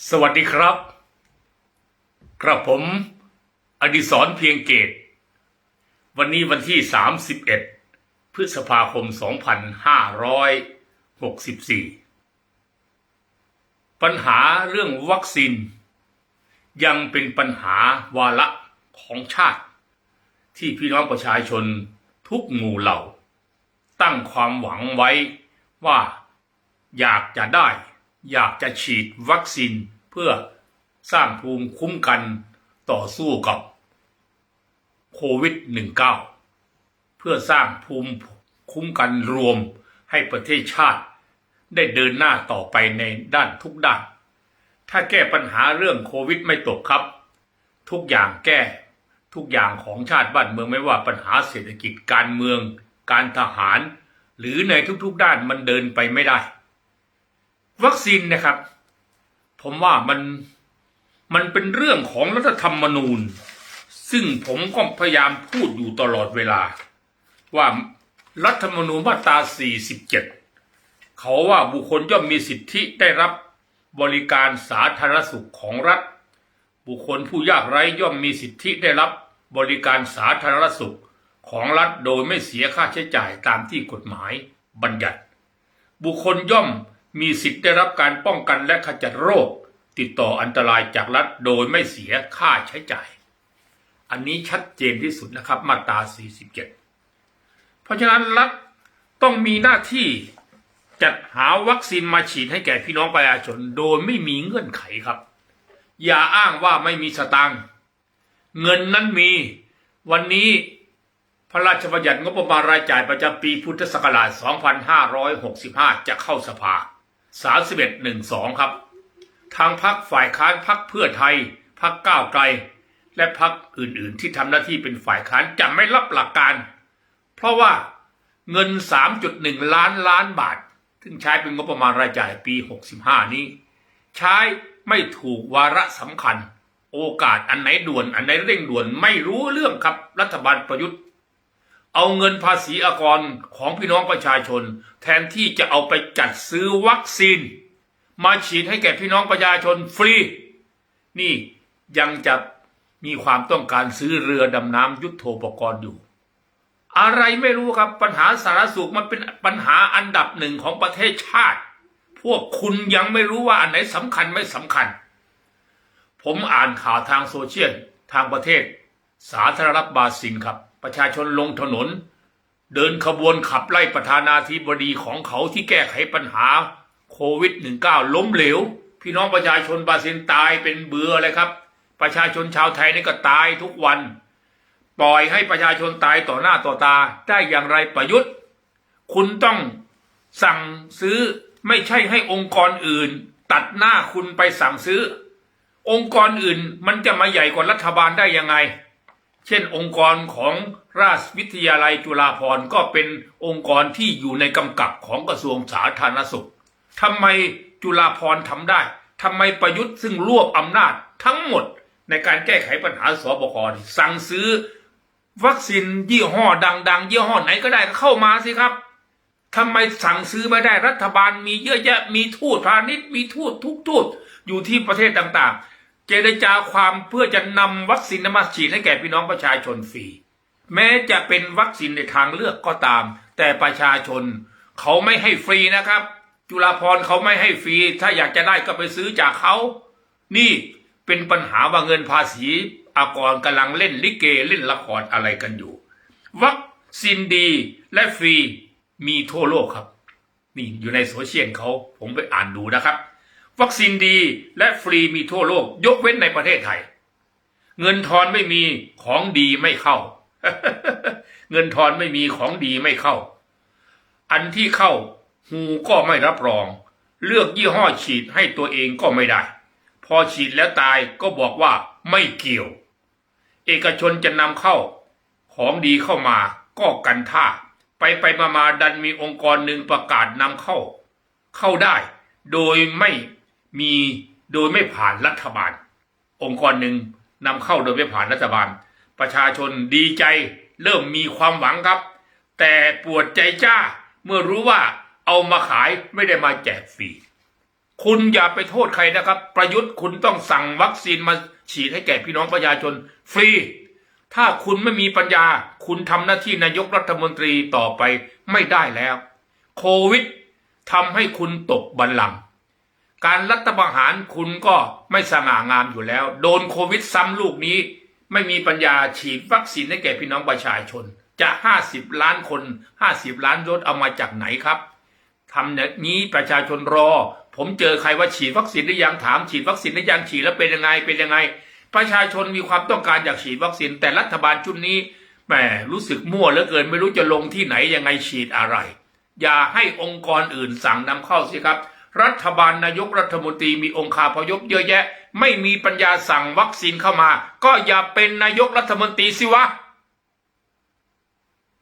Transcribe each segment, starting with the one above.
สวัสดีครับ กระผม อดิศรเพียงเกต วันนี้วันที่ 31 พฤษภาคม 2564 ปัญหาเรื่องวัคซีน ยังเป็นปัญหาวาระของชาติ ที่พี่น้องประชาชนทุกหมู่เหล่า ตั้งความหวังไว้ว่าอยากจะได้ อยากจะฉีดวัคซีนเพื่อสร้างภูมิคุ้มกันต่อสู้กับโควิด -19 เพื่อสร้างภูมิคุ้มกันรวมให้ประเทศชาติ ได้เดินหน้าต่อไปในด้านทุกด้าน ถ้าแก้ปัญหาเรื่องโควิดไม่ตกครับ ทุกอย่างแก้ทุกอย่างของชาติบ้านเมืองไม่ว่าปัญหาเศรษฐกิจการเมือง การทหาร หรือในทุกๆด้านมันเดินไปไม่ได้ วัคซีนนะครับ ผมว่ามันมันเป็นเรื่องของรัฐธรรมนูญ ซึ่งผมก็พยายามพูดอยู่ตลอดเวลา ว่ารัฐธรรมนูญมาตรา 47 เขาว่าบุคคลย่อมมีสิทธิได้รับบริการสาธารณสุขของรัฐ บุคคลผู้ยากไร้ย่อมมีสิทธิได้รับบริการสาธารณสุขของรัฐโดยไม่เสียค่าใช้จ่ายตามที่กฎหมายบัญญัติ บุคคลย่อม มีสิทธิ์ได้รับการป้องกันและขจัดโรค ติดต่ออันตรายจากรัฐโดยไม่เสียค่าใช้จ่าย อันนี้ชัดเจนที่สุดนะครับมาตรา 47 เพราะฉะนั้นรัฐต้องมีหน้าที่จัดหาวัคซีนมาฉีดให้แก่พี่น้องประชาชนโดยไม่มีเงื่อนไขครับ อย่าอ้างว่าไม่มีสตางค์เงินนั้นมีวันนี้พระราชบัญญัติงบประมาณรายจ่ายประจำปีพุทธศักราช 2565 จะเข้าสภา 3112 ครับ ทางพักฝ่ายค้านพักเพื่อไทยพักก้าวไกล และพักอื่นๆ ที่ทำหน้าที่เป็นฝ่ายค้านจะไม่รับหลักการ เพราะว่าเงิน 3.1 ล้านล้านบาท ซึ่งใช้เป็นงบประมาณรายจ่ายปี 65 นี้ ใช้ไม่ถูกวาระสำคัญ โอกาสอันไหนด่วนอันไหนเร่งด่วนไม่รู้เรื่องครับรัฐบาลประยุทธ์ เอาเงินภาษีอากรของพี่น้องประชาชน แทนที่จะเอาไปจัดซื้อวัคซีน มาฉีดให้แก่พี่น้องประชาชนฟรี นี่ยังจะมีความต้องการซื้อเรือดำน้ำยุทโธปกรณ์อยู่ อะไรไม่รู้ครับปัญหาสารสุขมันเป็นปัญหาอันดับหนึ่งของประเทศชาติ พวกคุณยังไม่รู้ว่าอันไหนสำคัญไม่สำคัญ ผมอ่านข่าวทางโซเชียลทางประเทศ สาธารณรัฐบราซิลครับ ประชาชนลงถนน เดินขบวนขับไล่ประธานาธิบดีของเขาที่แก้ไขปัญหาโควิด -19 ล้มเหลว พี่น้องประชาชนบาซิลตายเป็นเบื่อเลยครับ ประชาชนชาวไทยนี่ก็ตายทุกวัน ปล่อยให้ประชาชนตายต่อหน้าต่อตาได้อย่างไรประยุทธ์ คุณต้องสั่งซื้อไม่ใช่ให้องค์กรอื่น ตัดหน้าคุณไปสั่งซื้อ องค์กรอื่นมันจะมาใหญ่กว่ารัฐบาลได้ยังไง เช่น องค์กรของราชวิทยาลัยจุฬาภรณ์ก็เป็นองค์กรที่อยู่ในกำกับของกระทรวงสาธารณสุขทำไมจุฬาภรณ์ทำได้ทำไมประยุทธ์ซึ่งรวบอำนาจทั้งหมดในการแก้ไขปัญหาสบคสั่งซื้อ วัคซีนยี่ห้อดัง ๆ ยี่ห้อไหนก็ได้ก็เข้ามาสิครับทำไมสั่งซื้อไม่ได้รัฐบาลมีเยอะแยะมีทูตพาณิชย์มีทูตทุกทูตอยู่ที่ประเทศต่างๆ เจรจาความเพื่อจะนำวัคซีนมาฉีดให้แก่พี่น้องประชาชนฟรีแม้จะเป็นวัคซีนในทางเลือกก็ตาม แต่ประชาชนเขาไม่ให้ฟรีนะครับ จุฬาภรเขาไม่ให้ฟรี ถ้าอยากจะได้ก็ไปซื้อจากเขา นี่เป็นปัญหาว่าเงินภาษีอากรกำลังเล่นลิเกเล่นละครอะไรกันอยู่ วัคซีนดีและฟรีมีทั่วโลกครับ นี่อยู่ในโซเชียลเขาผมไปอ่านดูนะครับ วัคซีนดีและฟรีมีทั่วโลก ยกเว้นในประเทศไทย เงินทอนไม่มีของดีไม่เข้า เงินทอนไม่มีของดีไม่เข้า อันที่เข้าหูก็ไม่รับรอง เลือกยี่ห้อฉีดให้ตัวเองก็ไม่ได้ พอฉีดแล้วตายก็บอกว่าไม่เกี่ยว เอกชนจะนำเข้า ของดีเข้ามาก็กันท่า ไปไปมามาดันมีองค์กรหนึ่งประกาศนำเข้า เข้าได้โดยไม่ มีโดยไม่ผ่านรัฐบาล องค์กรหนึ่งนำเข้าโดยไม่ผ่านรัฐบาล ประชาชนดีใจเริ่มมีความหวังครับ แต่ปวดใจจ้าเมื่อรู้ว่าเอามาขายไม่ได้มาแจกฟรีคุณอย่าไปโทษใครนะครับ ประยุทธ์คุณต้องสั่งวัคซีนมาฉีดให้แก่พี่น้องประชาชนฟรี ถ้าคุณไม่มีปัญญา คุณทำหน้าที่นายกรัฐมนตรีต่อไปไม่ได้แล้ว โควิดทำให้คุณตกบัลลังก์ การรัฐประหารคุณก็ไม่สง่างามอยู่แล้ว โดนโควิดซ้ำลูกนี้ ไม่มีปัญญาฉีดวัคซีนให้แก่พี่น้องประชาชน จะห้าสิบล้านคนห้าสิบล้านโดสเอามาจากไหนครับทำอย่างนี้ประชาชนรอ ผมเจอใครว่าฉีดวัคซีนหรือยังถามฉีดวัคซีนหรือยังฉีดแล้วเป็นยังไงเป็นยังไง ประชาชนมีความต้องการอยากฉีดวัคซีนแต่รัฐบาลชุดนี้แหมรู้สึกมั่วเหลือเกินไม่รู้จะลงที่ไหนยังไงฉีดอะไร อย่าให้องค์กรอื่นสั่งนำเข้าสิครับ รัฐบาลนายกรัฐมนตรีมีองค์คาพยพเยอะแยะ ไม่มีปัญญาสั่งวัคซีนเข้ามา ก็อย่าเป็นนายกรัฐมนตรีสิวะ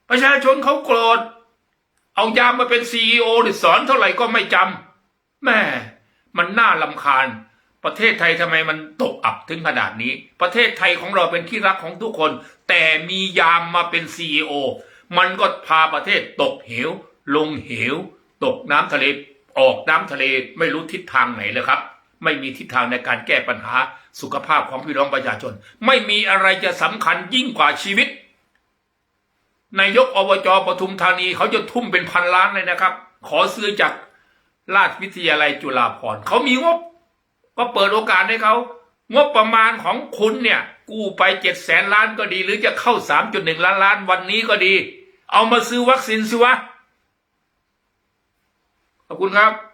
ประชาชนเขาโกรธ เอายามมาเป็นซีอหรือสอนเท่าไหร่ก็ไม่จำแม่มันน่าลำคาญ ประเทศไทยทำไมมันตกอับถึงขนาดนี้ ประเทศไทยของเราเป็นที่รักของทุกคน แต่มียามมาเป็นซีอมันก็พาประเทศตกเหว ลงเหว ตกน้ำทะเล ออกน้ำทะเลไม่รู้ทิศทางไหนเลยครับ ไม่มีทิศทางในการแก้ปัญหาสุขภาพของพี่น้องประชาชน ไม่มีอะไรจะสำคัญยิ่งกว่าชีวิตนายกอบจปทุมธานีเขาจะทุ่มเป็นพันล้านเลยนะครับ ขอซื้อจากราชวิทยาลัยจุฬาภรณ์เขามีงบ ก็เปิดโอกาสให้เขางบประมาณของคุณเนี่ย กู้ไปเจ็ดแสนล้านก็ดี หรือจะเข้าสามจุดหนึ่งล้านล้านวันนี้ก็ดี เอามาซื้อวัคซีนสิวะ ขอบคุณครับ